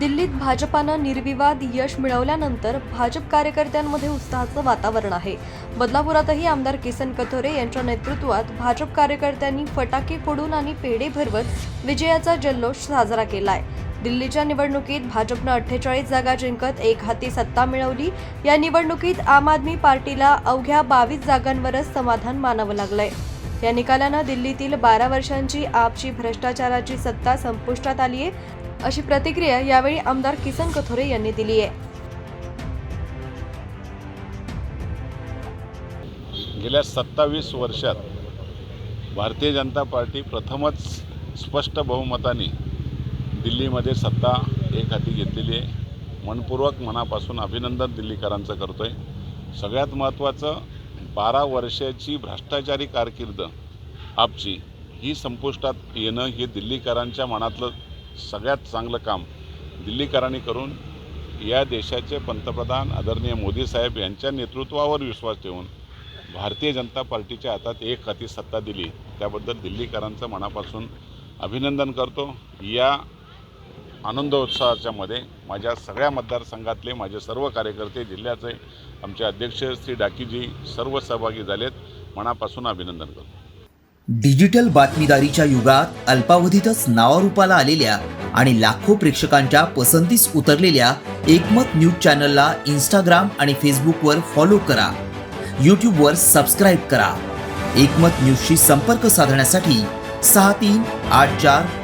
दिल्लीत भाजपानं निर्विवाद यश मिळवल्यानंतर भाजप कार्यकर्त्यांमध्ये उत्साहाचं वातावरण आहे. बदलापुरातही आमदार किसन कथोरे यांच्या नेतृत्वात भाजप कार्यकर्त्यांनी फटाके फोडून आणि पेढे भरवत विजयाचा जल्लोष साजरा केलाय. दिल्लीच्या निवडणुकीत भाजपनं अठ्ठेचाळीस जागा जिंकत एक हाती सत्ता मिळवली. या निवडणुकीत आम आदमी पार्टीला अवघ्या बावीस जागांवरच समाधान मानावं लागलंय. या निकालानं दिल्लीतील बारा वर्षांची आपची भ्रष्टाचाराची सत्ता संपुष्टात आली आहे अशी प्रतिक्रिया यावेळी आमदार किसन कथोरे यांनी दिली आहे. गेल्या सत्तावीस वर्षात भारतीय जनता पार्टी प्रथमच स्पष्ट बहुमताने दिल्लीमध्ये सत्ता एक हाती घेतलेली आहे. मनपूर्वक मनापासून अभिनंदन दिल्लीकरांचं करतो आहे सगळ्यात महत्त्वाचं बारा वर्षाची भ्रष्टाचारी कारकीर्द आपची ही संपुष्टात येणं हे दिल्लीकरांच्या मनातलं सगळ्यात चांगलं काम. दिल्लीकरांनी करून या देशाचे पंतप्रधान आदरणीय मोदी साहेब यांच्या नेतृत्वावर विश्वास ठेवून भारतीय जनता पार्टीच्या हातात एक हाती सत्ता दिली. त्याबद्दल दिल्लीकरांचं मनापासून अभिनंदन करतो. या आनंदोत्सवाच्या मध्ये माझ्या सगळ्या मतदारसंघातले माझे सर्व कार्यकर्ते जिल्ह्याचे आमचे अध्यक्ष श्री डाकीजी सर्व सहभागी झालेत. मनापासून अभिनंदन करतो. डिजिटल बातमीदारीच्या युगात अल्पावधीतच नावारूपाला आलेल्या आणि लाखो प्रेक्षकांच्या पसंतीस उतरलेल्या एकमत न्यूज चॅनलला इंस्टाग्राम आणि फेसबुकवर फॉलो करा. यूट्यूबवर सबस्क्राईब करा. एकमत न्यूजशी संपर्क साधण्यासाठी सहा तीन आठ चार